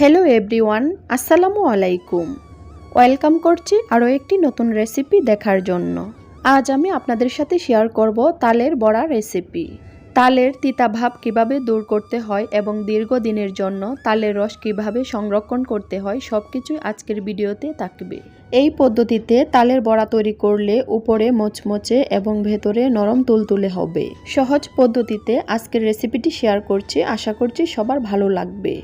Hello everyone আসসালামু আলাইকুম welcome করছি আরও একটি নতুন রেসিপি দেখার জন্য। আজ আমি আপনাদের সাথে শেয়ার করব তালের বড়া রেসিপি তালের তিতা ভাব কীভাবে দূর করতে হয় এবং দীর্ঘদিনের জন্য তালের রস কীভাবে সংরক্ষণ করতে হয় সব কিছুই আজকের ভিডিওতে থাকবে। এই পদ্ধতিতে তালের বড়া তৈরি করলে উপরে মোচমোচে এবং ভেতরে নরম তুলতুলে হবে। সহজ পদ্ধতিতে আজকের রেসিপিটি শেয়ার করছি, আশা করছি সবার ভালো লাগবে।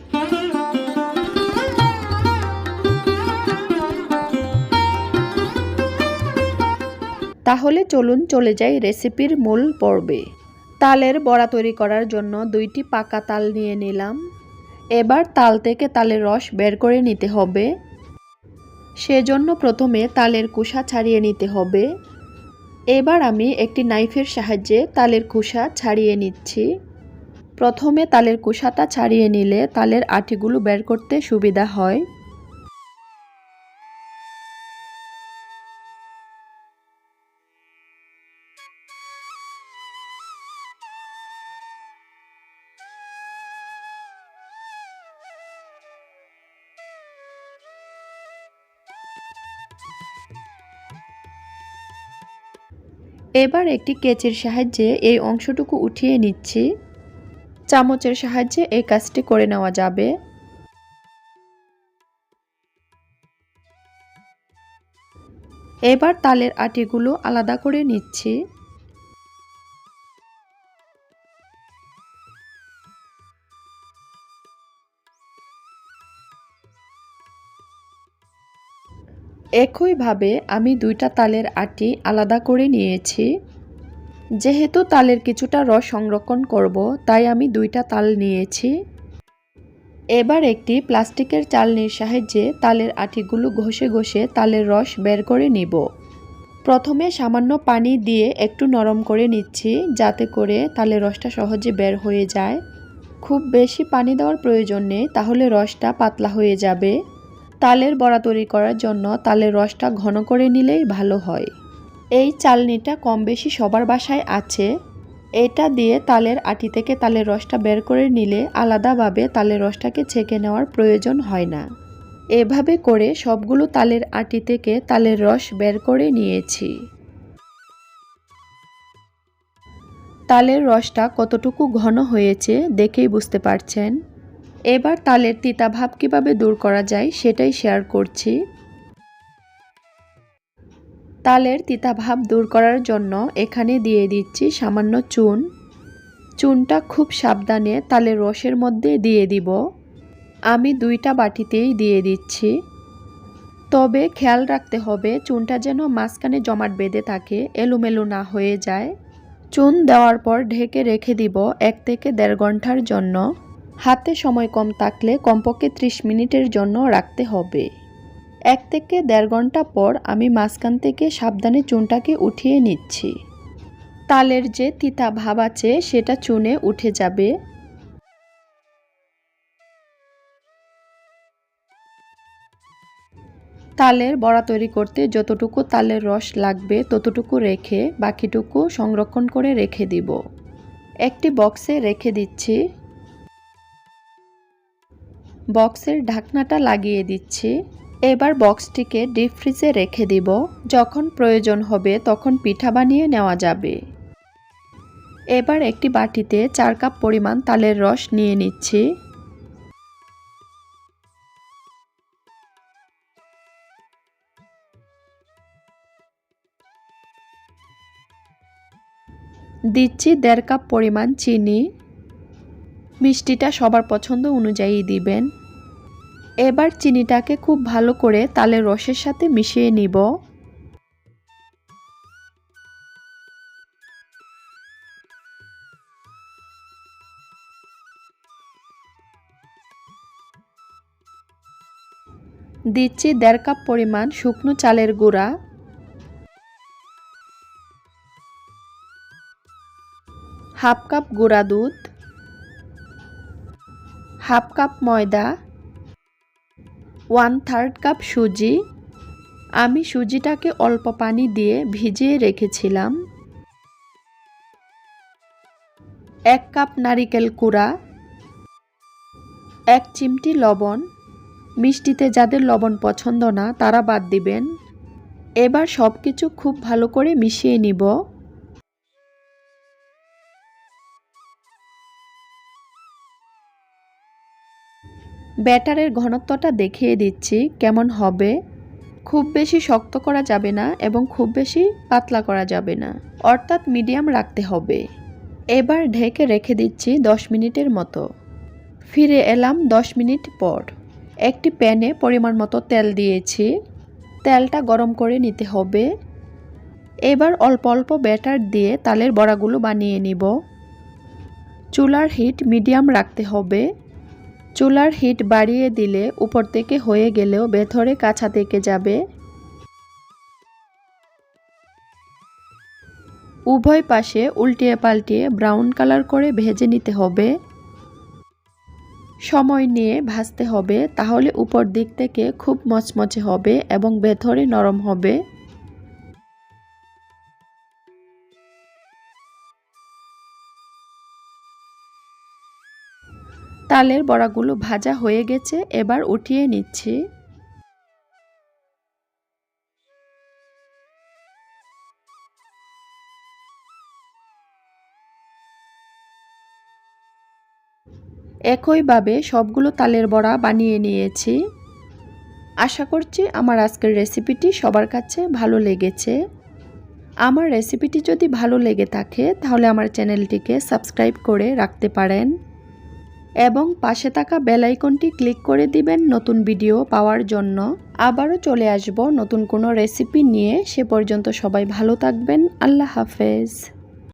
তাহলে চলুন চলে যাই রেসিপির মূল পর্বে। তালের বড়া তৈরি করার জন্য দুইটি পাকা তাল নিয়ে নিলাম। এবার তাল থেকে তালের রস বের করে নিতে হবে। সেজন্য প্রথমে তালের কুসা ছাড়িয়ে নিতে হবে। এবার আমি একটি নাইফের সাহায্যে তালের কুসা ছাড়িয়ে নিচ্ছি। প্রথমে তালের কুসাটা ছাড়িয়ে নিলে তালের আটিগুলো বের করতে সুবিধা হয়। এবার একটি কেচির সাহায্যে এই অংশটুকু উঠিয়ে নিচ্ছি। চামচের সাহায্যে এই কাজটি করে নেওয়া যাবে। এবার তালের আটিগুলো আলাদা করে নিচ্ছি। একইভাবে আমি দুইটা তালের আটি আলাদা করে নিয়েছি। যেহেতু তালের কিছুটা রস সংরক্ষণ করব, তাই আমি দুইটা তাল নিয়েছি। এবার একটি প্লাস্টিকের চালনির সাহায্যে তালের আটিগুলো ঘষে ঘষে তালের রস বের করে নিব। প্রথমে সামান্য পানি দিয়ে একটু নরম করে নিচ্ছি, যাতে করে তালের রসটা সহজে বের হয়ে যায়। খুব বেশি পানি দেওয়ার প্রয়োজন নেই, তাহলে রসটা পাতলা হয়ে যাবে। তালের বড়া তৈরি করার জন্য তালের রসটা ঘন করে নিলেই ভালো হয়। এই চালনিটা কম বেশি সবার বাসায় আছে। এটা দিয়ে তালের আটি থেকে তালের রসটা বের করে নিলে আলাদাভাবে তালের রসটাকে ছেঁকে নেওয়ার প্রয়োজন হয় না। এভাবে করে সবগুলো তালের আটি থেকে তালের রস বের করে নিয়েছি। তালের রসটা কতটুকু ঘন হয়েছে দেখেই বুঝতে পারছেন? এবার তালের তিতা ভাব কীভাবে দূর করা যায় সেটাই শেয়ার করছি। তালের তিতা ভাব দূর করার জন্য এখানে দিয়ে দিচ্ছি সামান্য চুন। চুনটা খুব সাবধানে তালের রসের মধ্যে দিয়ে দিব। আমি দুইটা বাটিতেই দিয়ে দিচ্ছি। তবে খেয়াল রাখতে হবে চুনটা যেন মাঝখানে জমাট বেঁধে থাকে, এলোমেলো না হয়ে যায়। চুন দেওয়ার পর ঢেকে রেখে দিব এক থেকে দেড় ঘণ্টার জন্য। হাতে সময় কম থাকলে কমপক্ষে ত্রিশ মিনিটের জন্য রাখতে হবে। এক থেকে দেড় ঘণ্টা পর আমি মাঝখান থেকে সাবধানে চুনটাকে উঠিয়ে নিচ্ছি। তালের যে তিতা ভাব আছে, সেটা চুনে উঠে যাবে। তালের বড়া তৈরি করতে যতটুকু তালের রস লাগবে, ততটুকু রেখে বাকিটুকু সংরক্ষণ করে রেখে দিব। একটি বক্সে রেখে দিচ্ছি। বক্সের ঢাকনাটা লাগিয়ে দিচ্ছি। এবার বক্সটিকে ডিপ ফ্রিজে রেখে দিব। যখন প্রয়োজন হবে তখন পিঠা বানিয়ে নেওয়া যাবে। এবার একটি বাটিতে চার কাপ পরিমাণ তালের রস নিয়ে নিচ্ছি। দিচ্ছি দেড় কাপ পরিমাণ চিনি। মিষ্টিটা সবার পছন্দ অনুযায়ী দিবেন। এবার চিনিটাকে খুব ভালো করে তালের রসের সাথে মিশিয়ে নিব। দিচ্ছি দেড় কাপ পরিমাণ শুকনো চালের গুঁড়া। হাফ কাপ গুঁড়া দুধ। হাফ কাপ ময়দা ওয়ান থার্ড কাপ সুজি। আমি সুজিটাকে অল্প পানি দিয়ে ভিজিয়ে রেখেছিলাম। এক কাপ নারিকেল কুড়া, এক চিমটি লবণ। মিষ্টিতে যাদের লবণ পছন্দ না, তারা বাদ দিবেন। এবার সব কিছু খুব ভালো করে মিশিয়ে নিব। ব্যাটারের ঘনত্বটা দেখিয়ে দিচ্ছি, কেমন হবে। খুব বেশি শক্ত করা যাবে না এবং খুব বেশি পাতলা করা যাবে না। অর্থাৎ মিডিয়াম রাখতে হবে। এবার ঢেকে রেখে দিচ্ছি দশ মিনিটের মতো। ফিরে এলাম দশ মিনিট পর। একটি প্যানে পরিমাণ মতো তেল দিয়েছি। তেলটা গরম করে নিতে হবে। এবার অল্প অল্প ব্যাটার দিয়ে তালের বড়াগুলো বানিয়ে নিব। চুলার হিট মিডিয়াম রাখতে হবে। চুলার হিট বাড়িয়ে দিলে উপর থেকে হয়ে গেলেও ভেতরে কাছা থেকে যাবে। উভয় পাশে উল্টিয়ে পাল্টিয়ে ব্রাউন কালার করে ভেজে নিতে হবে। সময় নিয়ে ভাজতে হবে, তাহলে উপর দিক থেকে খুব মচমচে হবে এবং ভেতরে নরম হবে। তালের বড়াগুলো ভাজা হয়ে গেছে, এবার উঠিয়ে নিচ্ছি। একইভাবে সবগুলো তালের বড়া বানিয়ে নিয়েছি। আশা করছি আমার আজকের রেসিপিটি সবার কাছে ভালো লেগেছে। আমার রেসিপিটি যদি ভালো লেগে থাকে, তাহলে আমার চ্যানেলটিকে সাবস্ক্রাইব করে রাখতে পারেন। এবং পাশে থাকা বেলাইকনটি ক্লিক করে দিবেন নতুন ভিডিও পাওয়ার জন্য। আবারও চলে আসব নতুন কোনো রেসিপি নিয়ে। সে পর্যন্ত সবাই ভালো থাকবেন। আল্লাহ হাফেজ।